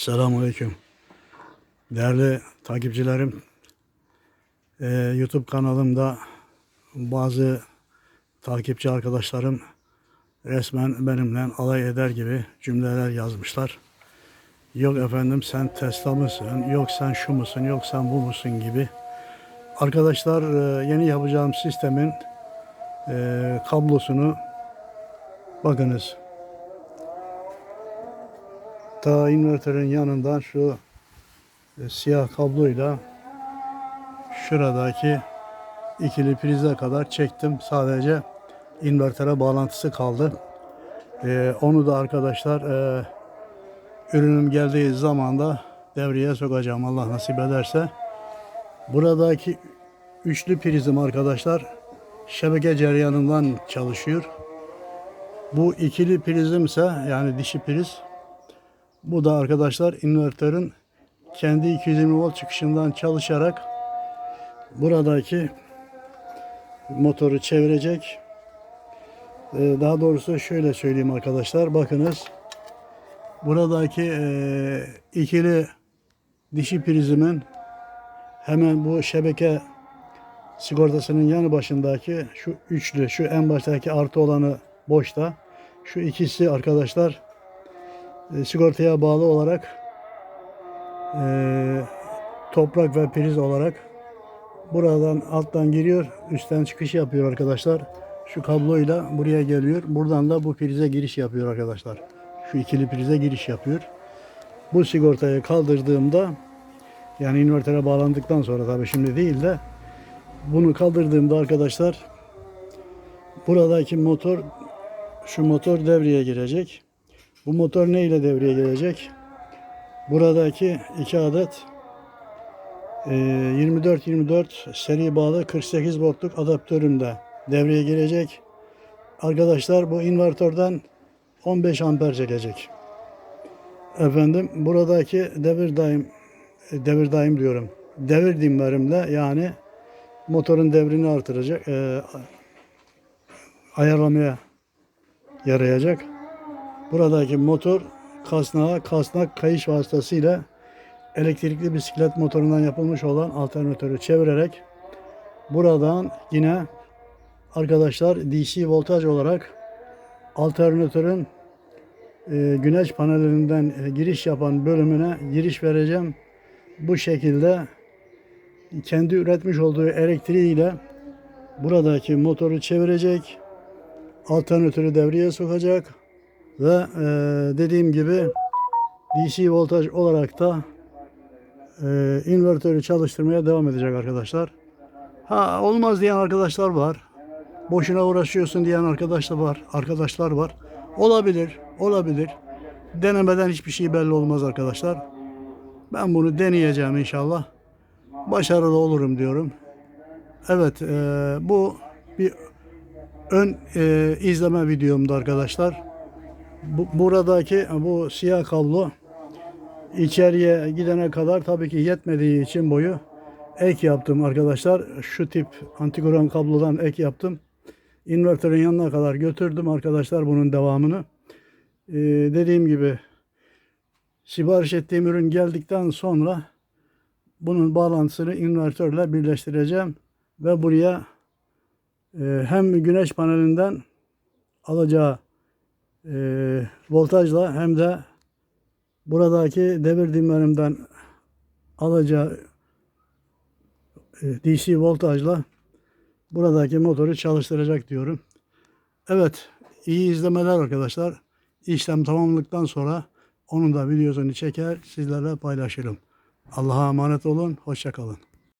Selamünaleyküm. Değerli takipçilerim, eee, YouTube kanalımda bazı takipçi arkadaşlarım resmen benimle alay eder gibi cümleler yazmışlar. Yok efendim sen Tesla mısın, yok sen şu musun, yok sen bu musun gibi. Arkadaşlar eee, yeni yapacağım sistemin eee, kablosunu bakınız ta invertörün yanından şu e, siyah kabloyla şuradaki ikili prize kadar çektim. Sadece invertöre bağlantısı kaldı. E, onu da arkadaşlar e, ürünüm geldiği zaman da devreye sokacağım Allah nasip ederse. Buradaki üçlü prizim arkadaşlar şebeke cereyanından çalışıyor. Bu ikili prizimse yani dişi priz bu da arkadaşlar invertörün kendi 220 volt çıkışından çalışarak buradaki motoru çevirecek. Ee, Daha doğrusu şöyle söyleyeyim arkadaşlar. Bakınız. Buradaki eee, ikili dişi prizimin hemen bu şebeke sigortasının yanı başındaki şu üçlü, şu en baştaki artı olanı boşta. Şu ikisi arkadaşlar e, sigortaya bağlı olarak e, toprak ve priz olarak buradan alttan giriyor, üstten çıkış yapıyor arkadaşlar. Şu kabloyla buraya geliyor. Buradan da bu prize giriş yapıyor arkadaşlar. Şu ikili prize giriş yapıyor. Bu sigortayı kaldırdığımda yani invertere bağlandıktan sonra tabii şimdi değil de bunu kaldırdığımda arkadaşlar buradaki motor şu motor devreye girecek. Bu motor ne ile devreye gelecek? Buradaki iki adet e, 24-24 seri bağlı 48 voltluk adaptörüm de devreye girecek. Arkadaşlar bu invertörden 15 amper çekecek. Efendim buradaki devir daim e, devir daim diyorum. Devir dimlerimle yani motorun devrini artıracak. e, ayarlamaya yarayacak. Buradaki motor kasnağa kasnak kayış vasıtasıyla elektrikli bisiklet motorundan yapılmış olan alternatörü çevirerek buradan yine arkadaşlar DC voltaj olarak alternatörün e, güneş panellerinden e, giriş yapan bölümüne giriş vereceğim. Bu şekilde kendi üretmiş olduğu elektriğiyle buradaki motoru çevirecek. Alternatörü devreye sokacak. Ve e, dediğim gibi DC voltaj olarak da e, invertörü çalıştırmaya devam edecek arkadaşlar. Ha olmaz diyen arkadaşlar var. Boşuna uğraşıyorsun diyen arkadaşlar var. Arkadaşlar var. Olabilir, olabilir. Denemeden hiçbir şey belli olmaz arkadaşlar. Ben bunu deneyeceğim inşallah. Başarılı olurum diyorum. Evet, e, bu bir ön e, izleme videomdu arkadaşlar. Bu, buradaki bu siyah kablo içeriye gidene kadar tabii ki yetmediği için boyu ek yaptım arkadaşlar. Şu tip antigoran kablodan ek yaptım. İnvertörün yanına kadar götürdüm arkadaşlar bunun devamını. Ee, dediğim gibi sipariş ettiğim ürün geldikten sonra bunun bağlantısını invertörle birleştireceğim ve buraya e, hem güneş panelinden alacağı e, voltajla hem de buradaki devir dimlerimden alacağı e, DC voltajla buradaki motoru çalıştıracak diyorum. Evet, iyi izlemeler arkadaşlar. İşlem tamamladıktan sonra onun da videosunu çeker sizlerle paylaşırım. Allah'a emanet olun, hoşça kalın.